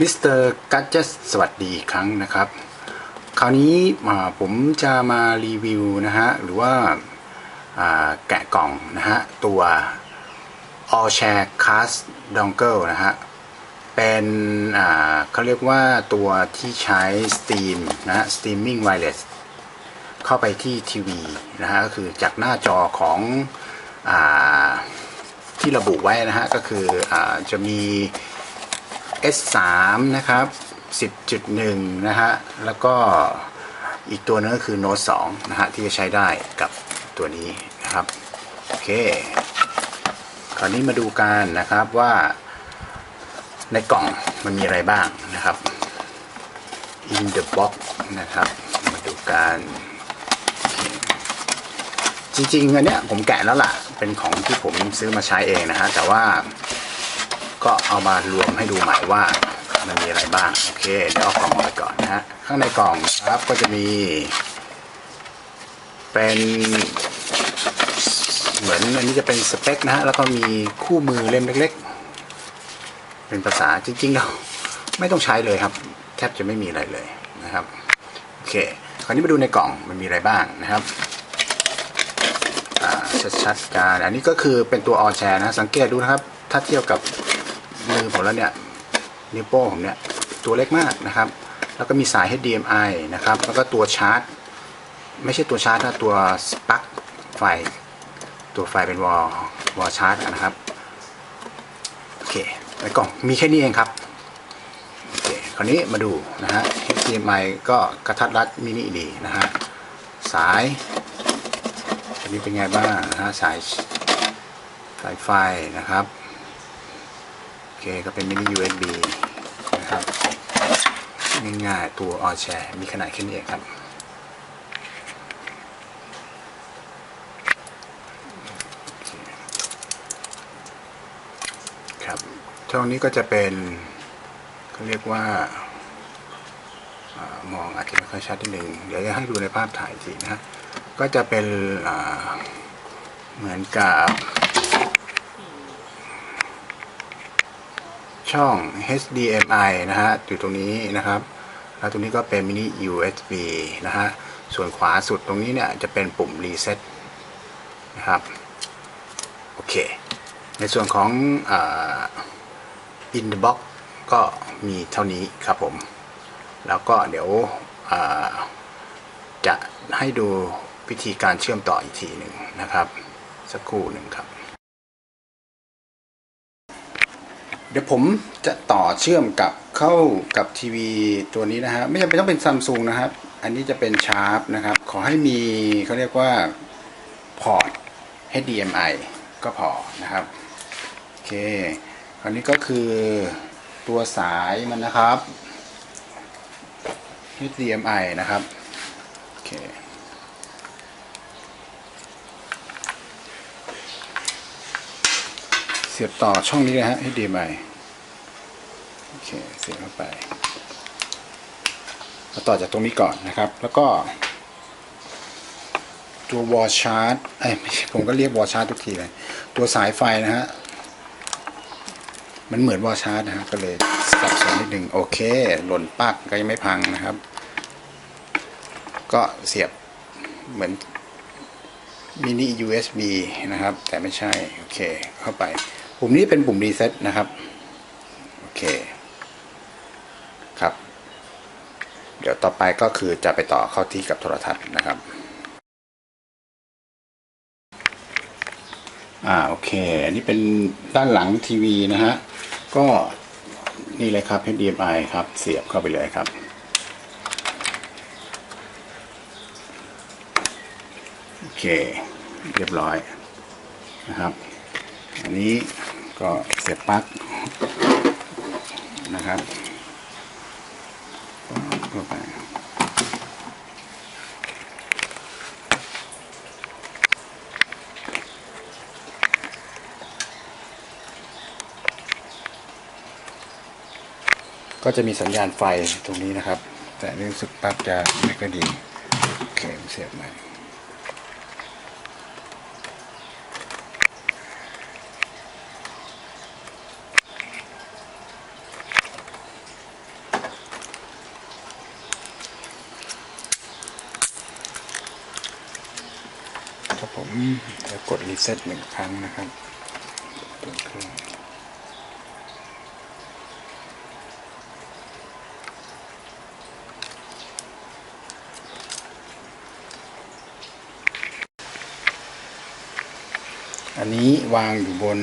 มิสเตอร์กัจจสวัสดีอีกครั้งนะครับ คราวนี้ผมจะมารีวิวนะฮะ หรือว่าาแกะกล่องนะฮะ ตัว All Share Cast Dongle นะฮะ เป็นเขาเรียกว่าตัวที่ใช้ Steam นะฮะ Streaming Wireless เข้าไปที่ทีวีนะฮะ ก็คือจากหน้าจอของอที่ระบุไว้นะฮะ ก็คืออจะมี S3 นะครับ 10.1 นะฮะ แล้วก็อีกตัวนึงก็คือ Note 2 นะฮะ ที่จะใช้ได้กับตัวนี้นะครับ โอเค คราวนี้มาดูกันนะครับว่าในกล่องมันมีอะไรบ้างนะครับ in the box นะครับ มาดูกันจริงๆอันเนี้ยผมแกะแล้วล่ะ เป็นของที่ผมซื้อมาใช้เองนะฮะ แต่ว่า ก็เอามารวมให้ดูใหม่ว่ามันมีอะไรบ้าง โอเคเดี๋ยวเอากล่องออกไปก่อนนะฮะข้างในกล่องนะครับก็จะมี เป็นเหมือนอันนี้จะเป็นสเปคนะฮะแล้วก็มีคู่มือเล่มเล็ก ๆ เป็นภาษาจริงๆแล้วไม่ต้องใช้เลยครับ แทบจะไม่มีอะไรเลยนะครับโอเค คราวนี้มาดูในกล่องมันมีอะไรบ้างนะครับชัดๆกันอันนี้ก็คือเป็นตัวออแชร์นะ สังเกตดูนะครับ ถ้าเทียบกับ มือผมแล้วเนี่ยนิ้วโป้งผมเนี่ยตัวเล็กมากนะครับ แล้วก็มีสาย HDMI นะครับ แล้วก็ตัวชาร์จ ไม่ใช่ตัวชาร์จนะตัวสปลั๊กไฟ ตัวไฟเป็นวอลวอลชาร์จนะครับ โอเคในกล่องมีแค่นี้เองครับ โอเค คราวนี้มาดูนะฮะ HDMI ก็กระทัดรัดมินิดีนะฮะ สายอันนี้เป็นไงบ้างนะฮะสายสายไฟนะครับ เคก็เป็นมินิ USB นะครับ ง่ายๆ ตัวออแชร์มีขนาดแค่นี้เองครับ ครับช่องนี้ก็จะเป็นเขาเรียกว่ามองอาจจะไม่ค่อยชัดนิดนึง เดี๋ยวจะให้ดูในภาพถ่ายทีนะฮะ ก็จะเป็นเหมือนกับ ช่อง HDMI นะฮะอยู่ตรงนี้นะครับ แล้วตรงนี้ก็เป็นมินิ USB นะฮะ ส่วนขวาสุดตรงนี้เนี่ยจะเป็นปุ่ม Reset นะครับ โอเค ในส่วนของอา In the box ก็มีเท่านี้ครับผม แล้วก็เดี๋ยวจะให้ดูวิธีการเชื่อมต่ออีกทีหนึ่งนะครับ สักครู่หนึ่งครับ ดี๋ยวผมจะต่อเชื่อมกับเข้ากับทีวีตัวนี้นะฮะไม่จำเป็นต้องเป็นซัมซุงนะครับ อันนี้จะเป็นชาร์ปนะครับ ขอให้มีเขาเรียกว่าพอร์ต HDMI ก็พอนะครับ โอเค คราวนี้ก็คือตัวสายมันนะครับ HDMI นะครับ โอเค สียบต่อช่องนี้นะฮะ HDMI โอเคเสียบเข้าไปเราต่อจากตรงนี้ก่อนนะครับ แล้วก็ ตัววอลชาร์จเอ้ยไม่ใช่ผมก็เรียกวอลชาร์จทุกทีเลย ตัวสายไฟนะฮะมันเหมือนวอลชาร์จนะฮะก็เลยสับสนนิดหนึ่งโอเค หล่นปักก็ยังไม่พังนะครับ ก็เสียบเหมือนมินิ USB นะครับ แต่ไม่ใช่ โอเค เข้าไป ปุ่มนี้เป็นปุ่มรีเซ็ตนะครับ โอเค ครับ เดี๋ยวต่อไปก็คือจะไปต่อเข้าที่กับโทรทัศน์นะครับ อ่า โอเค อันนี้เป็นด้านหลังทีวีนะฮะ ก็นี่เลยครับ HDMI ครับ เสียบเข้าไปเลยครับโอเค เรียบร้อยนะครับ อันนี้ ก็เสียบปลั๊กนะครับเข้าไปก็จะมีสัญญาณไฟตรงนี้นะครับ แต่รู้สึกปลั๊กจะไม่ค่อยดีโอเคเสียบใหม่ ถ้าผมจะกดรีเซ็ตหนึ่งครั้งนะครับตัวเครื่องอันนี้วางอยู่บน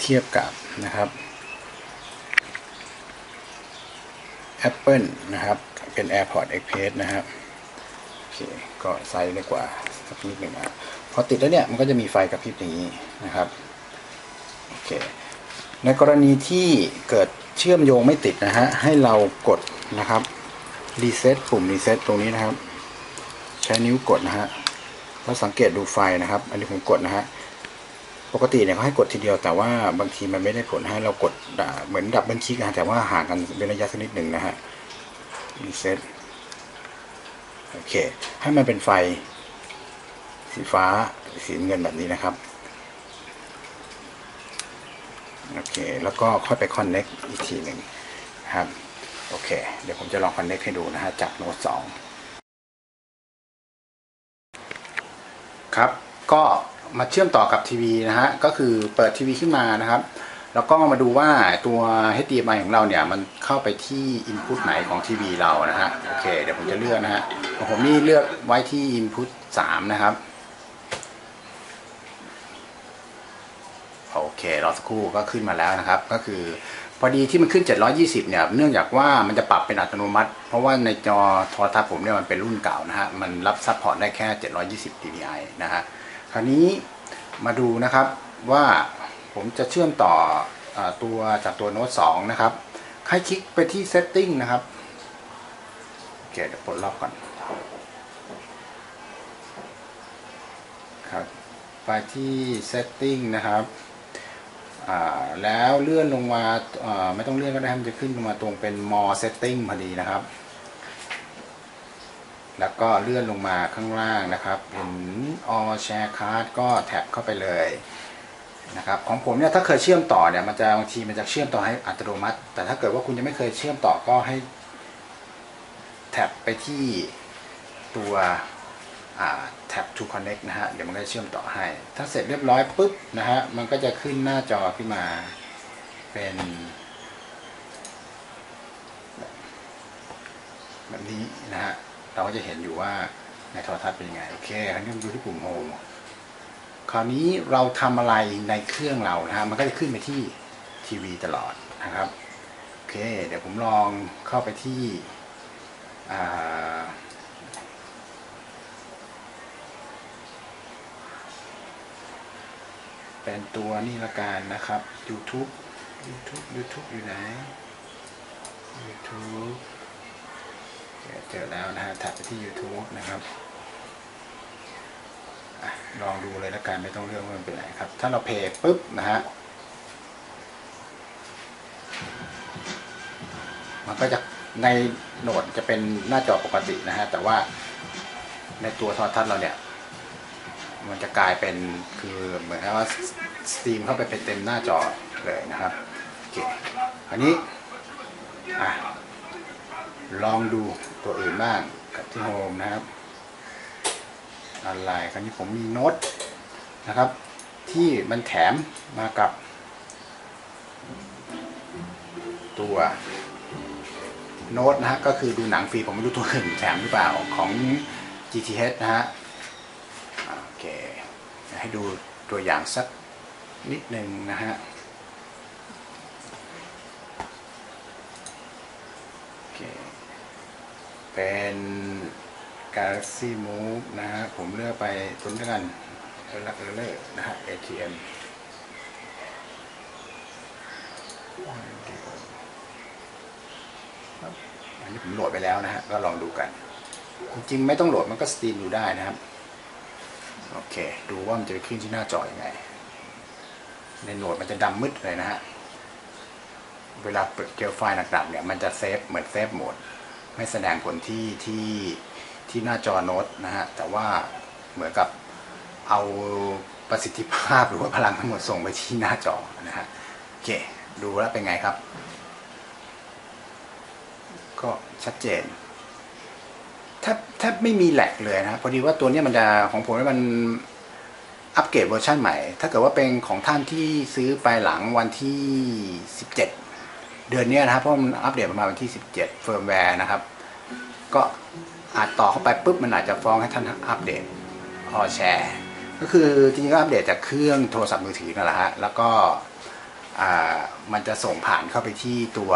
เทียบกับนะครับ Apple นะครับ เป็น AirPod Express นะครับ โอเค ก็ไซส์เล็กกว่าสักนิดหนึ่งนะ พอติดแล้วเนี่ยมันก็จะมีไฟกระพริบอย่างนี้นะครับโอเคในกรณีที่เกิดเชื่อมโยงไม่ติดนะฮะให้เรากดนะครับรีเซ็ตปุ่มรีเซ็ตตรงนี้นะครับ ใช้นิ้วกดนะฮะแล้วสังเกตดูไฟนะครับ อันนี้ผมกดนะฮะปกติเนี่ยเขาให้กดทีเดียวแต่ว่าบางทีมันไม่ได้ผลให้เรากดเหมือนดับเบิลคลิกนะแต่ว่าห่างกันเป็นระยะสักนิดหนึ่งนะฮะรีเซ็ตโอเค ให้มันเป็นไฟ สีฟ้าสีเงินแบบนี้นะครับ โอเค แล้วก็ค่อยไปคอนเน็กอีกทีหนึ่งครับ โอเค เดี๋ยวผมจะลองคอนเน็กให้ดูนะฮะจากโน้ตสองครับ ก็มาเชื่อมต่อกับทีวีนะฮะ ก็คือเปิดทีวีขึ้นมานะครับ แล้วก็มาดูว่าตัว HDMI ของเราเนี่ย มันเข้าไปที่ Input ไหนของทีวีเรานะฮะ โอเค เดี๋ยวผมจะเลือกนะฮะ ผมนี่เลือกไว้ที่ Input 3 นะครับ โอ เครอสักครู่ก็ขึ้นมาแล้วนะครับ ก็คือพอดีที่มันขึ้น 720 เนี่ย เนื่องจากว่ามันจะปรับเป็นอัตโนมัติ เพราะว่าในจอโทรทัศน์ผมเนี่ยมันเป็นรุ่นเก่านะฮะ มันรับซัพพอร์ตได้แค่ 720 dpi นะฮะ คราวนี้มาดูนะครับว่าผมจะเชื่อมต่ออตัวจากตัวโน้ต2นะครับ ให้คลิกไปที่ setting นะครับโอเคเดี๋ยวปลดล็อกก่อนครับ ไปที่ setting นะครับ แล้วเลื่อนลงมาไม่ต้องเลื่อนก็ได้มันจะขึ้นลงมาตรงเป็น more setting พอดีนะครับ แล้วก็เลื่อนลงมาข้างล่างนะครับ เห็น all share card ก็แท็บเข้าไปเลยนะครับของผมเนี่ยถ้าเคยเชื่อมต่อเนี่ยมันจะบางทีมันจะเชื่อมต่อให้อัตโนมัติ แต่ถ้าเกิดว่าคุณยังไม่เคยเชื่อมต่อก็ให้แท็บไปที่ตัวอ่า แท็บ to connect นะฮะ เดี๋ยวมันก็จะเชื่อมต่อให้ ถ้าเสร็จเรียบร้อยปุ๊บนะฮะ มันก็จะขึ้นหน้าจอขึ้นมาเป็นแบบนี้นะฮะ เราก็จะเห็นอยู่ว่าในโทรทัศน์เป็นยังไง โอเคคราวนี้มาดูที่ปุ่มโฮมคราวนี้เราทำอะไรในเครื่องเรานะฮะ มันก็จะขึ้นไปที่ทีวีตลอดนะครับ โอเค เดี๋ยวผมลองเข้าไปที่อ่า เป็นตัวนี่ละกันนะครับ YouTube YouTube YouTube อยู่ไหน YouTube เจอแล้วนะฮะแท็บไปที่ YouTube นะครับลองดูเลยละกันไม่ต้องเลือกว่ามันเป็นไหนครับ ถ้าเราเพย์ปุ๊บนะฮะมันก็จะในโหนดจะเป็นหน้าจอปกตินะฮะแต่ว่าในตัวโทรทัศน์เราเนี่ย มันจะกลายเป็นคือเหมือนกับว่าสตรีมเข้าไปเป็นเต็มหน้าจอเลยนะครับโอเคอันนี้อะลองดูตัวอื่นบ้างกับที่โฮมนะครับอะไรคราวนี้ผมมีโน้ตนะครับ ที่มันแถมมากับ ตัวโน้ตนะฮะก็คือดูหนังฟรีผมไม่รู้ตัวอื่นแถมหรือเปล่าของ GTH นะฮะ ให้ดูตัวอย่างสักนิดหนึ่งนะฮะเป็น Galaxy Move นะฮะ ผมเลือกไปตัวนี้กันเออร์เออร์เลอร์นะฮะ ATM อันนี้ผมโหลดไปแล้วนะฮะ ก็ลองดูกัน จริงๆ ไม่ต้องโหลดมันก็สตรีมดูได้นะครับ โอเค ดูว่ามันจะไปขึ้นที่หน้าจออยังไง ในโหลดมันจะดำมืดเลยนะฮะ เวลาเปิดเจอไฟล์หนักๆเนี่ยมันจะเซฟเหมือนเซฟโหมด ไม่แสดงผลที่ที่ที่หน้าจอโน้ตนะฮะ แต่ว่าเหมือนกับเอาประสิทธิภาพหรือว่าพลังทั้งหมดส่งไปที่หน้าจอนะฮะ โอเค ดูแล้วเป็นไงครับ ก็ชัดเจน แทบแทบไม่มีแหลกเลยนะพอดีว่าตัวนี้มันจะของผมมันอัปเกรดเวอร์ชันใหม่ ถ้าเกิดว่าเป็นของท่านที่ซื้อไปหลังวันที่ 17 เดือนนี้นะครับ เพราะมันอัปเดตประมาณวันที่ 17 เฟิร์มแวร์นะครับ ก็อาจต่อเข้าไปปุ๊บมันอาจจะฟ้องให้ท่านอัปเดตออแชร์ ก็คือจริงๆก็อัปเดตจากเครื่องโทรศัพท์มือถือนั่นแหละฮะ แล้วก็มันจะส่งผ่านเข้าไปที่ตัว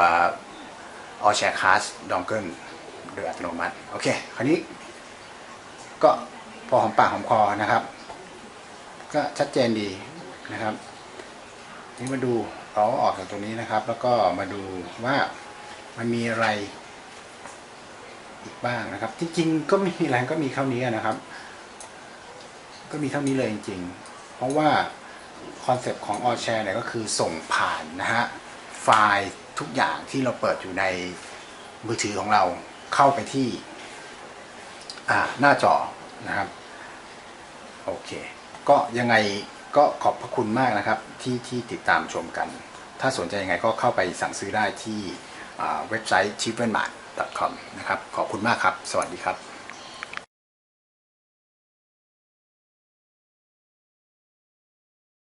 All Share Cast Dongle โด ยอัตโนมัติ โอเค คราวนี้ ก็พอหอมปากหอมคอนะครับ ก็ชัดเจนดีนะครับ นี่มาดูเราออกจากตรงนี้นะครับ แล้วก็มาดูว่ามันมีอะไรอีกบ้างนะครับ จริงๆก็ไม่มีอะไรก็มีเท่านี้นะครับ ก็มีเท่านี้เลยจริงๆ เพราะว่าคอนเซปต์ของ All Share เนี่ยก็คือส่งผ่านนะฮะไฟล์ทุกอย่างที่เราเปิดอยู่ในมือถือของเรา เข้าไปที่หน้าจอนะครับโอเค ก็ยังไงก็ขอบพระคุณมากนะครับที่ที่ติดตามชมกัน ถ้าสนใจยังไงก็เข้าไปสั่งซื้อได้ที่เว็บไซต์ c h i p e n m a r t c o m นะครับ ขอบคุณมากครับ สวัสดีครับ